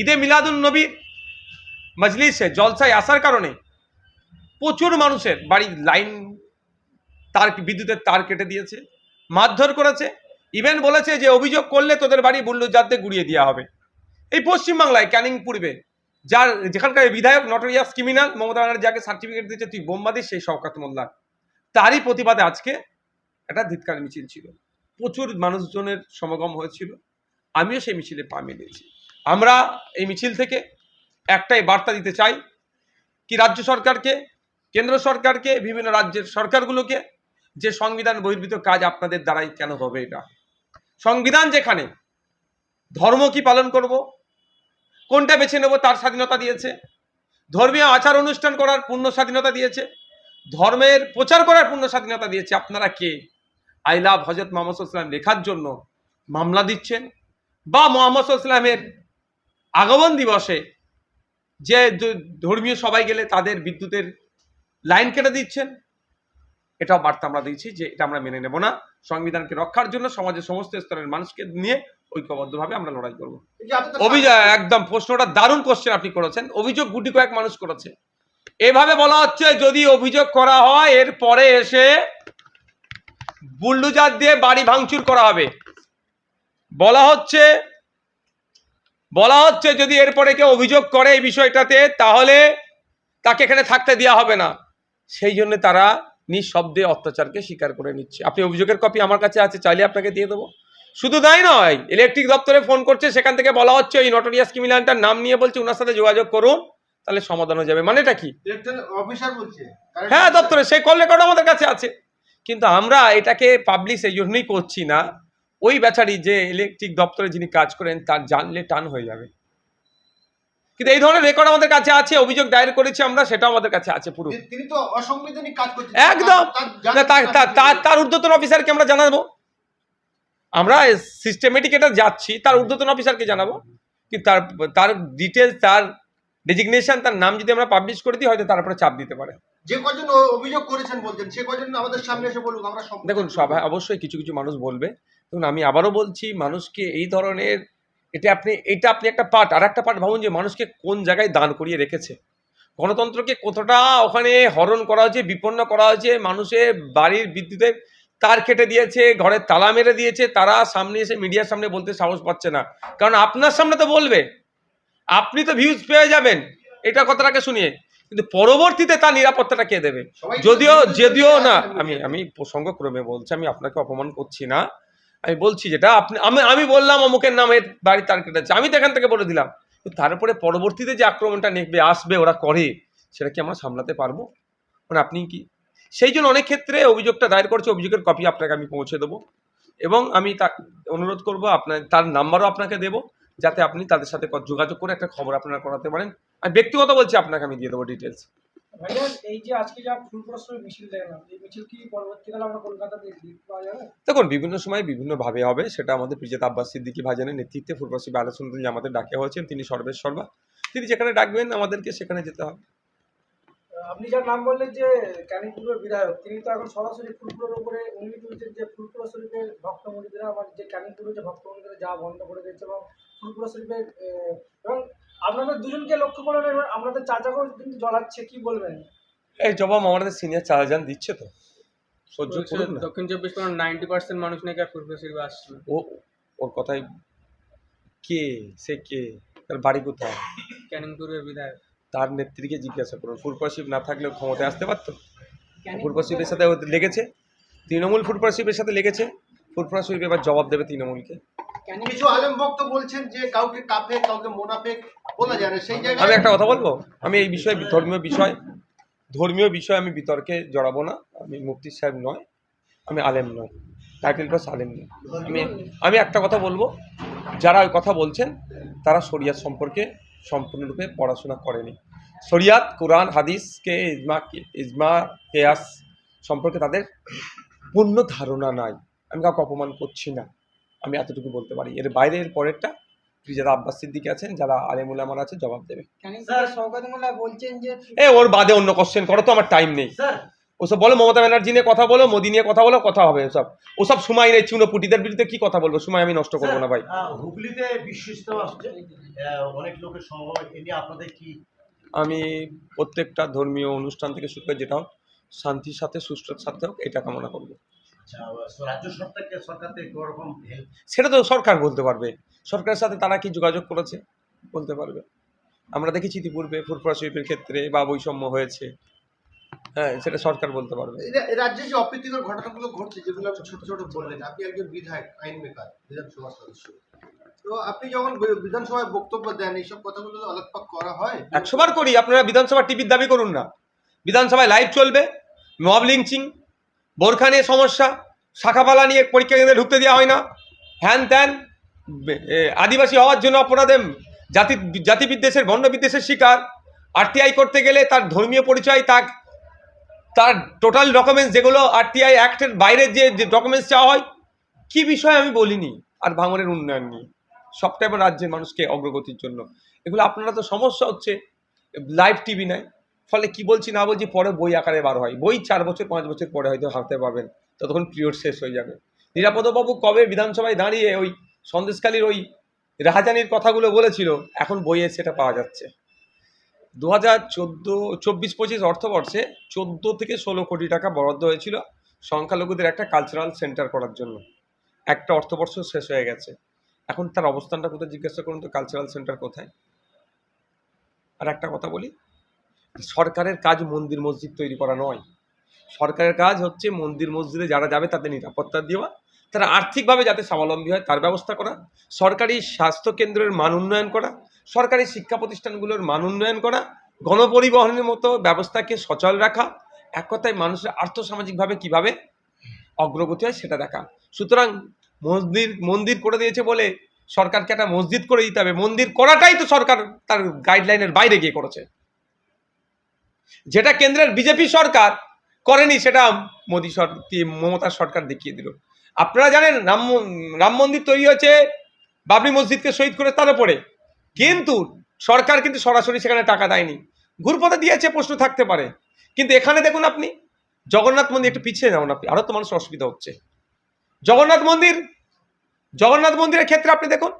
ঈদে মিলাদুন নবীর মজলিসে, জলসায় আসার কারণে প্রচুর মানুষের বাড়ির লাইন তার বিদ্যুতের তার কেটে দিয়েছে, মারধর করেছে। ইভেন বলেছে যে, অভিযোগ করলে তোদের বাড়ি বুল্লুজাতে গুড়িয়ে দেওয়া হবে। এই পশ্চিমবাংলায় ক্যানিং পূর্বে যার যেখানকার বিধায়ক নটোরিয়াস ক্রিমিনাল মমতা ব্যানার্জি যাকে সার্টিফিকেট দিয়েছে, তুই বোমবাদিস সেই শওকাত মোল্লা তারই প্রতিবাদে আজকে একটা ধিৎকার মিছিল ছিল। প্রচুর মানুষজনের সমাগম হয়েছিল। আমিও সেই মিছিলে পা মিলিয়েছি। আমরা এই মিছিল থেকে একটাই বার্তা দিতে চাই কি রাজ্য সরকারকে, কেন্দ্র সরকারকে, বিভিন্ন রাজ্যের সরকারগুলোকে যে সংবিধান বহির্ভূত কাজ আপনাদের দ্বারাই কেন হবে এটা? সংবিধান যেখানে, ধর্ম কি পালন করব? কোনটা বেছে নেব তার স্বাধীনতা দিয়েছে? ধর্মীয় আচার অনুষ্ঠান করার পূর্ণ স্বাধীনতা দিয়েছে? ধর্মের প্রচার করার পূর্ণ স্বাধীনতা দিয়েছে আপনারা কে? আই লাভ হজরত মোহাম্মদ ইসলাম লেখার জন্য মামলা দিচ্ছেন? বা মোহাম্মদ ইসলামের আগমন দিবসে যে ধর্মীয় সবাই গেলে তাদের বিদ্যুতের লাইন কেটে দিচ্ছেন এটাও বার্তা আমরা দিচ্ছি যে এটা আমরা মেনে নেব না। সংবিধানকে রক্ষার জন্য সমাজের সমস্ত স্তরের মানুষকে নিয়ে ঐক্যবদ্ধভাবে আমরা লড়াই করব। অভিযোগ একদম প্রশ্নটা দারুণ কোশ্চেন আপনি করেছেন। অভিযোগ গুটি কয়েক মানুষ করেছে। এভাবে বলা হচ্ছে যদি অভিযোগ করা হয় এর পরে এসে বুল্ডুজার দিয়ে বাড়ি ভাঙচুর করা হবে। বলা হচ্ছে বলা হচ্ছে যদি এরপরে কেউ অভিযোগ করে এই বিষয়টাতে তাহলে তাকে এখানে থাকতে দেওয়া হবে না। সেই জন্য তারা নিঃশব্দে অত্যাচারকে স্বীকার করে নিচ্ছে। আপনি অভিযোগের কপি আমার কাছে আছে চাইলে আপনাকে দিয়ে দেবো। শুধু তাই নয় ইলেকট্রিক দপ্তরে ফোন করছে সেখান থেকে বলা হচ্ছে ওই নটোরিয়াস ক্রিমিনালটার নাম নিয়ে বলছে ওনার সাথে যোগাযোগ করুন তাহলে সমাধান হয়ে যাবে। মানেটা কি? হ্যাঁ দপ্তরে সেই কল রেকর্ড আমাদের কাছে আছে। কিন্তু আমরা এটাকে পাবলিশ এই জন্যই করছি না ওই বেচারি যে ইলেকট্রিক দপ্তরে যিনি কাজ করেন তার জানলে টান হয়ে যাবে। কিন্তু এই ধরনের রেকর্ড আমাদের কাছে আছে অভিযোগ দায়ের করেছি আমরা সেটাও আমাদের কাছে আছে পুরো। তিনি তো অসাংবিধানিক কাজ করছেন। একদম! তার- তার- তার- তার- তার- তার ঊর্ধ্বতন অফিসারকে আমরা জানাব। আমরা সিস্টেমেটিক এটা যাচ্ছি তার ঊর্ধ্বতন অফিসারকে জানাব। কিন্তু তার তার ডিটেলস তার ডেজিগনেশন তার নাম যদি আমরা পাবলিশ করে দিই হয়তো তারপরে চাপ দিতে পারে। যে কজন অভিযোগ করেছেন বলছেন সে কজন আমাদের সামনে এসে বলুক আমরা দেখুন সবাই অবশ্যই কিছু কিছু মানুষ বলবে। দেখুন আমি আবারও বলছি মানুষকে এই ধরনের এটা আপনি এটা আপনি একটা পার্ট আর একটা পার্ট ভাবুন যে মানুষকে কোন জায়গায় দান করিয়ে রেখেছে। গণতন্ত্রকে কতটা ওখানে হরণ করা হয়েছে বিপন্ন করা হয়েছে মানুষের বাড়ির বিদ্যুতের তার কেটে দিয়েছে ঘরের তালা মেরে দিয়েছে তারা সামনে এসে মিডিয়ার সামনে বলতে সাহস পাচ্ছে না। কারণ আপনার সামনে তো বলবে আপনি তো ভিউজ পেয়ে যাবেন এটা কথাটাকে শুনিয়ে। কিন্তু পরবর্তীতে তার নিরাপত্তাটা কে দেবে? যদিও যদিও না। আমি আমি প্রসঙ্গক্রমে বলছি আমি আপনাকে অপমান করছি না। আমি বলছি যেটা, আপনি, আমি আমি বললাম অমুকের নামের বাড়ি তার কেটেছে আমি তো এখান থেকে বলে দিলাম। তারপরে পরবর্তীতে যে আক্রমণটা নেবে আসবে, ওরা করে, সেটা কি আমরা সামলাতে পারব? মানে আপনি কি? সেই জন্য অনেক ক্ষেত্রে অভিযোগটা দায়ের করছে, অভিযোগের কপি আপনাকে আমি পৌঁছে দেবো। এবং আমি তা, অনুরোধ করব আপনার তার নাম্বারও আপনাকে দেবো, যাতে আপনি তাদের সাথে যোগাযোগ করে একটা খবর আপনারা করাতে পারেন। আমি ব্যক্তিগত বলছি, আপনাকে আমি দিয়ে দেবো ডিটেলস ভাইয়া এই যে আজকে যা ফুল মিছিল দেখলাম এই মিছিল কি পরবর্তীকালে আমরা কলকাতাতে দেখতে পাওয়া যাবে? দেখুন বিভিন্ন সময় বিভিন্নভাবে হবে সেটা আমাদের প্রিজাত আব্বাস সিদ্দিকী ভাইজানের নেতৃত্বে আলোচনা যে আমাদের ডাকে হয়েছেন তিনি সর্বেশ সর্বা তিনি যেখানে ডাকবেন আমাদেরকে সেখানে যেতে হবে। আপনি যার নাম বললেন যে ক্যানিংপুরের বিধায়ক তিনি তো এখন সরাসরি ফুলপুরের উপরে উনি তুলছেন যে ফুলপুরা শরীফের ভক্ত মন্দিরে আমার যে যে ভক্ত মন্দিরে যাওয়া বন্ধ করে দিয়েছে এবং ফুলপুরা শরীফের এবং আপনাদের দুজনকে লক্ষ্য করে এবার আপনাদের চাচাকেও কিন্তু জ্বলাচ্ছে কি বলবেন? এই জবাব আমাদের সিনিয়র চারজন দিচ্ছে তো। সহ্য করুন না। দক্ষিণ চব্বিশ পরগনা নাইনটি পার্সেন্ট মানুষ নাকি আর শিল্পে আসছে না। ও ওর কথাই কে সে কে তার বাড়ি কোথায়? ক্যানিংপুরের বিধায়ক। তার নেত্রীকে জিজ্ঞাসা করুন। ফুরপাশিপ না থাকলেও ক্ষমতায় আসতে পারতো? ফুরপাশিপের সাথে ও লেগেছে? তৃণমূল ফুরপাশিপের সাথে লেগেছে? ফুরপাশিপ এবার জবাব দেবে তৃণমূলকে। কিছু আলেম ভক্ত বলছেন যে কাউকে কাফে কাউকে মোনাফেক বলা যায় না। সেই জায়গায় আমি একটা কথা বলব? আমি এই বিষয়ে ধর্মীয় বিষয় ধর্মীয় বিষয় আমি বিতর্কে জড়াবো না। আমি মুফতি সাহেব নয় আমি আলেম নয় টাইটেল প্লাস আলেম নয়। আমি আমি একটা কথা বলব? যারা ওই কথা বলছেন তারা শরিয়াত সম্পর্কে সম্পূর্ণরূপে পড়াশোনা করেনি। শরিয়াত কোরআন হাদিসকে ইজমা ইজমা কেয়াস সম্পর্কে তাদের পূর্ণ ধারণা নাই। আমি কাউকে অপমান করছি না। আমি এতটুকু বলতে পারি। এর বাইরে এর পরেরটা যারা আব্বাস সিদ্দিকি আছেন যারা আলেমুল আমার আছে জবাব দেবে। স্যার শওকত মোল্লা বলছেন যে এ ওর বাদে অন্য কোশ্চেন করো তো আমার টাইম নেই। ওসব বলো মমতা ব্যানার্জি নিয়ে কথা বলো মোদি নিয়ে কথা বলো কথা হবে ওসব। ওসব সময় নেই চুনোপুটিদের বিরুদ্ধে কি কথা বলব? সময় আমি নষ্ট করব না ভাই। হুগলিতে বিশ্ব আসছে। অনেক লোকের নিয়ে আপনাদের কি? আমি প্রত্যেকটা ধর্মীয় অনুষ্ঠান থেকে শুরু করে যেটা হোক শান্তির সাথে সুষ্ঠুর সাথে হোক এটা কামনা করব। রাজ্য সরকারকে সরকার থেকে কোনো সেটা তো সরকার বলতে পারবে। সরকারের সাথে তারা কি যোগাযোগ করেছে? বলতে পারবে। আমরা দেখেছি ইতিপূর্বে ফুরফুরা শরীফের ক্ষেত্রে বা বৈষম্য হয়েছে। হ্যাঁ সেটা সরকার বলতে পারবে। রাজ্যে যে অপ্রীতিকর ঘটনাগুলো ঘটছে যেগুলো আপনি ছোট ছোট বললেন আপনি একজন বিধায়ক আইন মেকার বিধানসভা সদস্য। তো আপনি যখন বিধানসভায় বক্তব্য দেন এইসব কথাগুলো আলোকপাত করা হয়? একশোবার করি আপনারা বিধানসভা টিভির দাবি করুন না। বিধানসভায় লাইভ চলবে মব লিঞ্চিং বোরখা নিয়ে সমস্যা, শাখাপালা নিয়ে পরীক্ষা কেন্দ্রে ঢুকতে দেওয়া হয় না। হ্যান ত্যান আদিবাসী হওয়ার জন্য অপরাধে জাতি জাতি বিদ্বেষের বর্ণ বিদ্বেষের শিকার। আরটিআই করতে গেলে তার ধর্মীয় পরিচয় তাক তার টোটাল ডকুমেন্টস যেগুলো আরটিআই অ্যাক্টের বাইরের যে ডকুমেন্টস চাওয়া হয়, কি বিষয় আমি বলিনি। আর ভাঙনের উন্নয়ন নিয়ে, সবটাই রাজ্যের মানুষকে অগ্রগতির জন্য। এগুলো আপনারা তো সমস্যা হচ্ছে লাইভ টিভি নেয় ফলে কি বলছি না বলছি, পরে বই আকারে বার হয়। বই চার বছর, পাঁচ বছর পরে হয়তো হাতে পাবেন, ততক্ষণ পিরিয়ড শেষ হয়ে যাবে। নিরাপদবাবু কবে বিধানসভায় দাঁড়িয়ে ওই সন্দেশকালীর ওই রাহাজানির কথাগুলো বলেছিল, এখন বইয়ে সেটা পাওয়া যাচ্ছে। দু হাজার চোদ্দ, চব্বিশ, পঁচিশ অর্থবর্ষে চোদ্দ থেকে ষোলো কোটি টাকা বরাদ্দ হয়েছিল সংখ্যালঘুদের একটা কালচারাল সেন্টার করার জন্য। একটা অর্থবর্ষ শেষ হয়ে গেছে। এখন তার অবস্থানটা কোথায় জিজ্ঞাসা করুন তো কালচারাল সেন্টার কোথায়? আর একটা কথা বলি সরকারের কাজ মন্দির মসজিদ তৈরি করা নয়। সরকারের কাজ হচ্ছে মন্দির মসজিদে যারা যাবে তাদের নিরাপত্তা দেওয়া, তারা আর্থিকভাবে যাতে স্বাবলম্বী হয় তার ব্যবস্থা করা, সরকারি স্বাস্থ্য কেন্দ্রের মান উন্নয়ন করা, সরকারি শিক্ষা প্রতিষ্ঠানগুলোর মান উন্নয়ন করা, গণপরিবহনের মতো ব্যবস্থাকে সচল রাখা, এক কথায় মানুষের আর্থসামাজিকভাবে কীভাবে অগ্রগতি হয় সেটা দেখা। সুতরাং মন্দির মন্দির করে দিয়েছে বলে সরকারকে একটা মসজিদ করে দিতে হবে। মন্দির করাটাই তো সরকার তার গাইডলাইনের বাইরে গিয়ে করেছে। যেটা কেন্দ্রের বিজেপি সরকার করেনি, সেটা মোদী সরকার মমতা সরকার দেখিয়ে দিল। আপনারা জানেন রাম রাম মন্দির তৈরি হয়েছে বাবরি মসজিদকে শহীদ করে তার উপরে। কিন্তু সরকার কিন্তু সরাসরি সেখানে টাকা দেয়নি। ঘুরপথে দিয়েছে, প্রশ্ন থাকতে পারে। কিন্তু এখানে দেখুন আপনি, জগন্নাথ মন্দির একটু পিছিয়ে যাবেন আপনি আরও তো মানুষ অসুবিধা হচ্ছে। জগন্নাথ মন্দির, জগন্নাথ মন্দিরের ক্ষেত্রে আপনি দেখুন,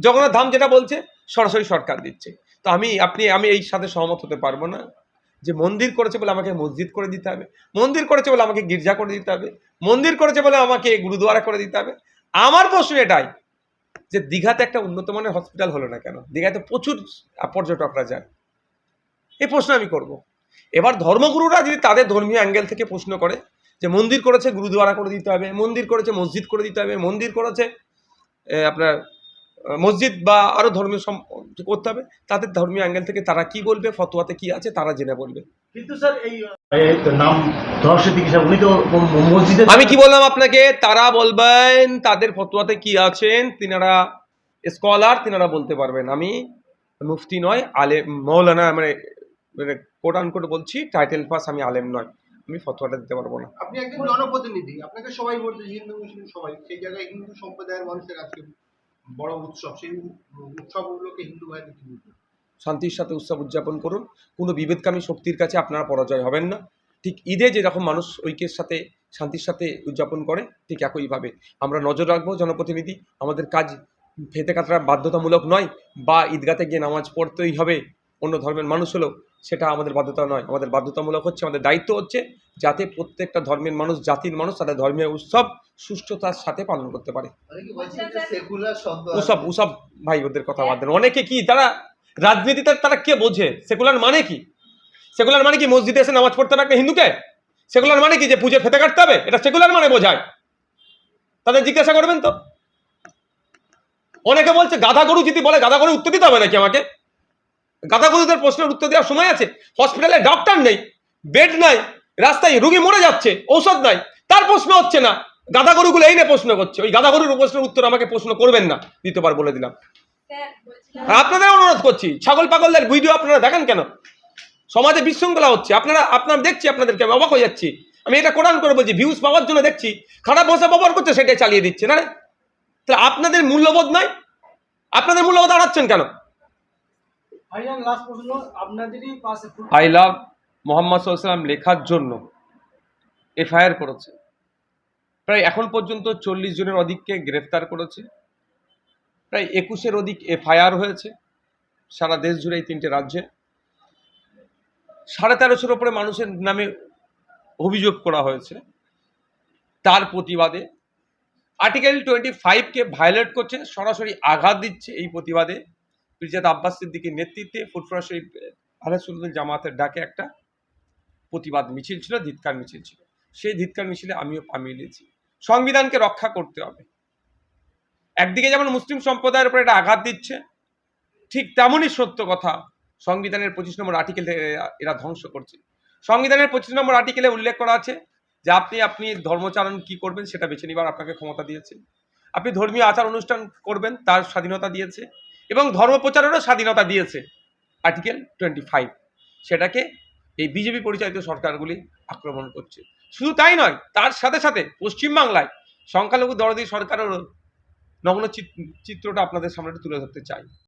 জগন্নাথ ধাম যেটা বলছে, সরাসরি সরকার দিচ্ছে। তো আমি, আপনি, আমি এই সাথে সহমত হতে পারব না। যে মন্দির করেছে বলে আমাকে মসজিদ করে দিতে হবে, মন্দির করেছে বলে আমাকে গির্জা করে দিতে হবে, মন্দির করেছে বলে আমাকে গুরুদুয়ারা করে দিতে হবে। আমার প্রশ্ন এটাই যে দীঘাতে একটা উন্নত মানের হসপিটাল হলো না কেন? দীঘাতে প্রচুর পর্যটকরা যায়। এই প্রশ্ন আমি করব। এবার ধর্মগুরুরা যদি তাদের ধর্মীয় অ্যাঙ্গেল থেকে প্রশ্ন করে যে মন্দির করেছে গুরুদুয়ারা করে দিতে হবে, মন্দির করেছে মসজিদ করে দিতে হবে, মন্দির করেছে আপনার মসজিদ বা আরও ধর্মীয় সম- করতে হবে। তাদের ধর্মীয় অ্যাঙ্গেল থেকে তারা কি বলবে ফতোয়াতে কি আছে তারা জেনে বলবে। কিন্তু স্যার এই এই নাম উনি তো ম- ম- মসজিদে আমি কি বললাম আপনাকে তারা বলবেন তাদের ফতোয়াতে কি আছেন তিনারা স্কলার তিনারা বলতে পারবেন। আমি মুফতি নয় আলেম মৌলানা মানে মানে কোট আনকোট বলছি টাইটেল পাস আমি আলেম নয়। আমি ফতোয়াটা দিতে পারব না। আপনি একজন জনপ্রতিনিধি আপনাকে সবাই বলছে হিন্দু মুসলিম সবাই সেই জায়গায় হিন্দু সম্প্রদায়ের মানুষের আজকে বড় উৎসব, সেই উৎসবগুলোকে হিন্দু বলবেন? শান্তির সাথে উৎসব উদযাপন করুন। কোনো বিভেদকামী শক্তির কাছে আপনারা পরাজয় হবেন না। ঠিক ঈদে যেরকম মানুষ ঐক্যের সাথে, শান্তির সাথে উদযাপন করে, ঠিক একইভাবে আমরা নজর রাখব জনপ্রতিনিধি। আমাদের কাজ ফেতে কাটারা বাধ্যতামূলক নয়, বা ঈদগাতে গিয়ে নামাজ পড়তেই হবে। অন্য ধর্মের মানুষ হলেও সেটা আমাদের বাধ্যতা নয়। আমাদের বাধ্যতামূলক হচ্ছে, আমাদের দায়িত্ব হচ্ছে যাতে প্রত্যেকটা ধর্মের মানুষ, জাতির মানুষ তাদের ধর্মীয় উৎসব সুষ্ঠুতার সাথে পালন করতে পারে। উসব উসব ভাই ওদের কথা বাদ অনেকে কি, তারা রাজনীতিতে তারা কে বোঝে? সেকুলার মানে কি? সেকুলার মানে কি মসজিদে এসে নামাজ পড়তে হবে হিন্দুকে? সেকুলার মানে কি যে পুজো ফেতে কাটতে হবে? এটা সেকুলার মানে বোঝায়। তাদের জিজ্ঞাসা করবেন তো? অনেকে বলছে, গাধা গরু যদি বলে, গাধা গরু উত্তর দিতে হবে নাকি আমাকে? গাধা গরুদের প্রশ্নের উত্তর দেওয়ার সময় আছে। হসপিটালে ডক্টর নেই বেড নাই, রাস্তায় রুগী মরে যাচ্ছে, ঔষধ নাই। তার প্রশ্ন হচ্ছে না গাধা গরুগুলো এই নিয়ে প্রশ্ন করছে। ওই গাধা গরুর প্রশ্নের উত্তর আমাকে প্রশ্ন করবেন না, দ্বিতীয়বার বলে দিলাম। আর আপনাদের অনুরোধ করছি, ছাগল পাগলদের ভিডিও আপনারা দেখেন কেন? সমাজে বিশৃঙ্খলা হচ্ছে। আপনারা আপনারা দেখছি, আপনাদেরকে আমি অবাক হয়ে যাচ্ছি। আমি এটা কোরআন করে বলছি ভিউজ পাওয়ার জন্য দেখছি। খারাপ ভাষা ব্যবহার করছে, সেটাই চালিয়ে দিচ্ছে, না? তাহলে আপনাদের মূল্যবোধ নাই? আপনাদের মূল্যবোধ হারাচ্ছেন কেন? আই লাভ মোহাম্মদ সাল্লাম লেখার জন্য এফআইআর করেছে। প্রায় এখন পর্যন্ত চল্লিশ জনের অধিককে গ্রেফতার করেছে। প্রায় একুশের অধিক এফআইআর হয়েছে সারা দেশ জুড়ে এই তিনটে রাজ্যে। সাড়ে তেরোশোর ওপরে মানুষের নামে অভিযোগ করা হয়েছে। তার প্রতিবাদে আর্টিকেল টোয়েন্টি ফাইভকে ভায়োলেট করছে, সরাসরি আঘাত দিচ্ছে এই প্রতিবাদে। পিরজাদ আব্বাস সিদ্দিকির নেতৃত্বে ফুটফরা শরীফ জামাতের ডাকে একটা প্রতিবাদ মিছিল ছিল, ধিৎকার মিছিল ছিল। সেই ধিৎকার মিছিলে আমিও পা মিলিয়েছি সংবিধানকে রক্ষা করতে হবে। একদিকে যেমন মুসলিম সম্প্রদায়ের উপর এটা আঘাত দিচ্ছে, ঠিক তেমনই সত্য কথা, সংবিধানের পঁচিশ নম্বর আর্টিকেল এরা ধ্বংস করছে। সংবিধানের পঁচিশ নম্বর আর্টিকেলে উল্লেখ করা আছে যে আপনি আপনি ধর্মচারণ কি করবেন সেটা বেছে নিবার আপনাকে ক্ষমতা দিয়েছে। আপনি ধর্মীয় আচার অনুষ্ঠান করবেন, তার স্বাধীনতা দিয়েছে। এবং ধর্ম প্রচারেরও স্বাধীনতা দিয়েছে। আর্টিকেল টোয়েন্টি ফাইভ সেটাকে এই বিজেপি পরিচালিত সরকারগুলি আক্রমণ করছে। শুধু তাই নয়, তার সাথে সাথে পশ্চিমবাংলায় সংখ্যালঘু দরদি সরকারেরও নগ্ন চিত- চিত্রটা আপনাদের সামনে তুলে ধরতে চাই।